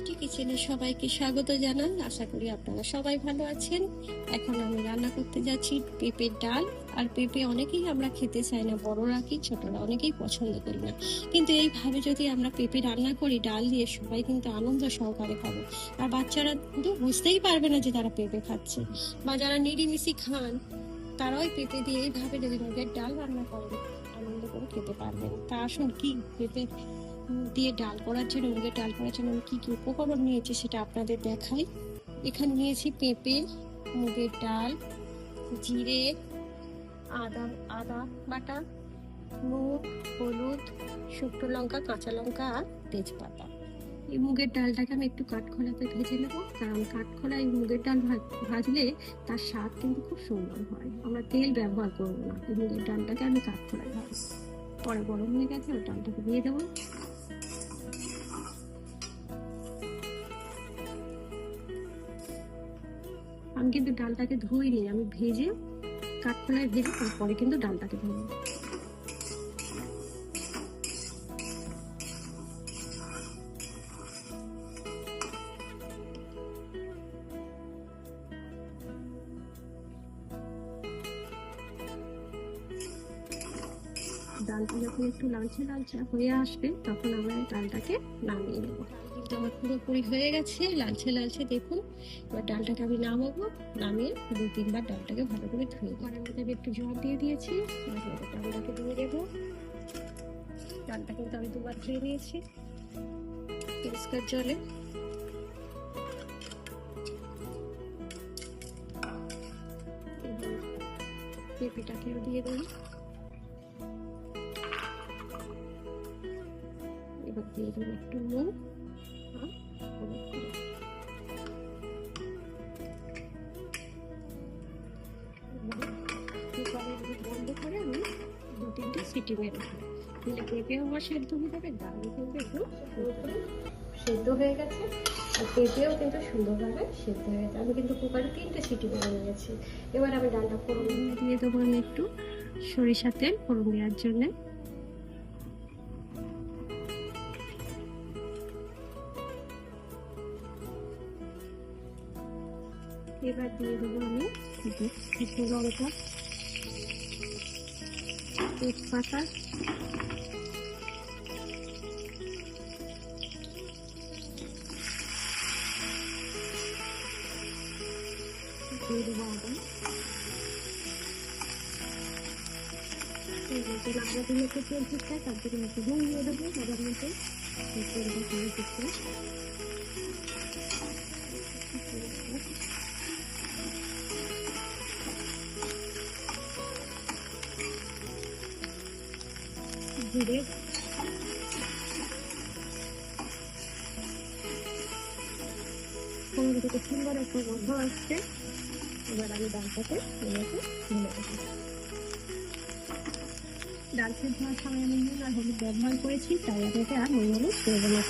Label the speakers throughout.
Speaker 1: মিষ্টি কিচেনে সবাইকে স্বাগত জানাই আশা করি আপনারা সবাই ভালো আছেন। এখন আমি রান্না করতে যাচ্ছি পেঁপের ডাল। আর পেঁপে অনেকেই আমরা খেতে চাই না, বড়রা কি ছোটরা অনেকেই পছন্দ করি না। কিন্তু এইভাবে যদি আমরা পেঁপে রান্না করি, ডাল দিয়ে সবাই কিন্তু আনন্দ সহকারে খাব। আর বাচ্চারা কিন্তু বুঝতেই পারবে না যে তারা পেঁপে খাচ্ছে। বা যারা নিরিমিষি খান, তারাও ওই পেঁপে দিয়ে এইভাবে যদি মুগের ডাল রান্না করেন আনন্দ করে খেতে পারবেন। তা আসুন কি? পেঁপে দিয়ে ডাল করার জন্য মুগের ডাল করার জন্য আমি কী কি উপকরণ নিয়েছি সেটা আপনাদের দেখাই। এখানে নিয়েছি পেঁপে, মুগের ডাল, জিরে, আদা আদা বাটা, নুন, হলুদ, শুকনো লঙ্কা, কাঁচা লঙ্কা আর তেজপাতা। এই মুগের ডালটাকে আমি একটু কাঠখোলাতে ভেজে নেব, কারণ কাঠখোলায় মুগের ডাল ভাজ- ভাজলে তার স্বাদ কিন্তু খুব সুন্দর হয়। আমরা তেল ব্যবহার করব না, এই মুগের ডালটাকে আমি কাঠখোলায় ভাজবো পরে গরম হয়ে গেছে ওই ডালটাকে দিয়ে দেবো। কিন্তু ডালটাকে ধুই ধুইনি। আমি ভেজে কাঠখোলায় ভেজে তারপরে কিন্তু ডালটাকে ধুবো ডালটা যখন একটু লালচে লালচে হয়ে আসবে, তখন আমরা ডালটাকে নামিয়ে নেব। কিন্তু আমার পুরোপুরি হয়ে গেছে, লালচে লালচে দেখুন। এবার ডালটাকে আমি নামাবো, নামিয়ে দু তিনবার ডালটাকে ভালো করে ধুয়ে দেবো আমি একটু জল দিয়ে দিয়েছি ডালটাকে ধুয়ে দেবো ডালটা কিন্তু আমি দুবার ধুয়ে নিয়েছি, পরিষ্কার জলে। পেঁপেটাকেও দিয়ে দেবো। এবার দিয়ে দেবো একটু নুন সিটি আমার সেদ্ধ কিন্তু সেদ্ধ হয়ে গেছে আর পেঁপেও কিন্তু সুন্দরভাবে সেদ্ধ হয়ে গেছে আমি কিন্তু কুকারে তিনটে সিটি এবার আমি ডালটা দিয়ে দেবো আমি একটু সরিষা তেল ফোড়ন দেওয়ার জন্যে। এবার দিয়ে দেবো আমি শুকনো লঙ্কা, তেজপাতা। দিয়ে দেবো আদা। তেল আদা দিলে একটু তেল ফুটছে তার জন্য একটু দিয়ে দেবো আদার মধ্যে তেলটা তেল ফুটছে ফোড়ন থেকে সুন্দর একটা গন্ধ আসছে। এবার আমি ডালটাকে দেবো। ডাল সেদ্ধ হওয়ার সময় আমি নুন আর হলুদ ব্যবহার করেছি, তাই আর নুন হলুদ করব না।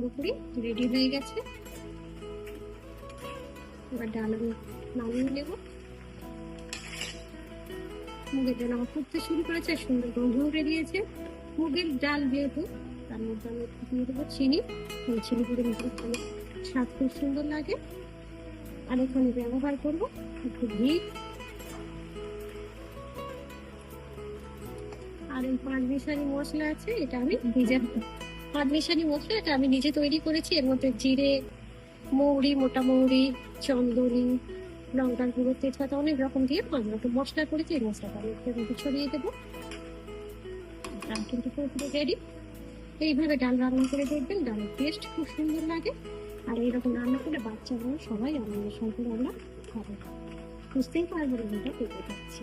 Speaker 1: পুরোপুরি রেডি হয়ে গেছে। এবার ডাল নামিয়ে নেব। মুগের ডাল আমার ফুটতে শুরু করেছে, সুন্দর গন্ধ উঠে দিয়েছে মুগের ডাল যেহেতু, তার মধ্যে আমি দিয়ে দেবো চিনি। চিনি করে ভালো স্বাদ খুব সুন্দর লাগে। আর এখানে ব্যবহার করব একটু ঘি। আর এই পাঁচ মিশালি মশলা আছে, এটা আমি ভেজে পাঁচ মিশালি মশলা এটা আমি নিজে তৈরি করেছি। এর মধ্যে জিরে, মৌরি, মোটা মৌরি, চন্দনি লঙ্কার গুঁড়ো তেজপাতা অনেক রকম দিয়ে রকম মশলা করেছি, এই মশলাটা আমি মধ্যে ছড়িয়ে দেবো। ডাল কিন্তু পুরোপুরি রেডি। এইভাবে ডাল রান্না করে দেখবেন, ডালের টেস্ট খুব সুন্দর লাগে। আর এইরকম রান্না করলে বাচ্চাগুলো সবাই আনন্দ সহকারে আমরা খাব বুঝতেই পারব না এটা পেতে পাচ্ছি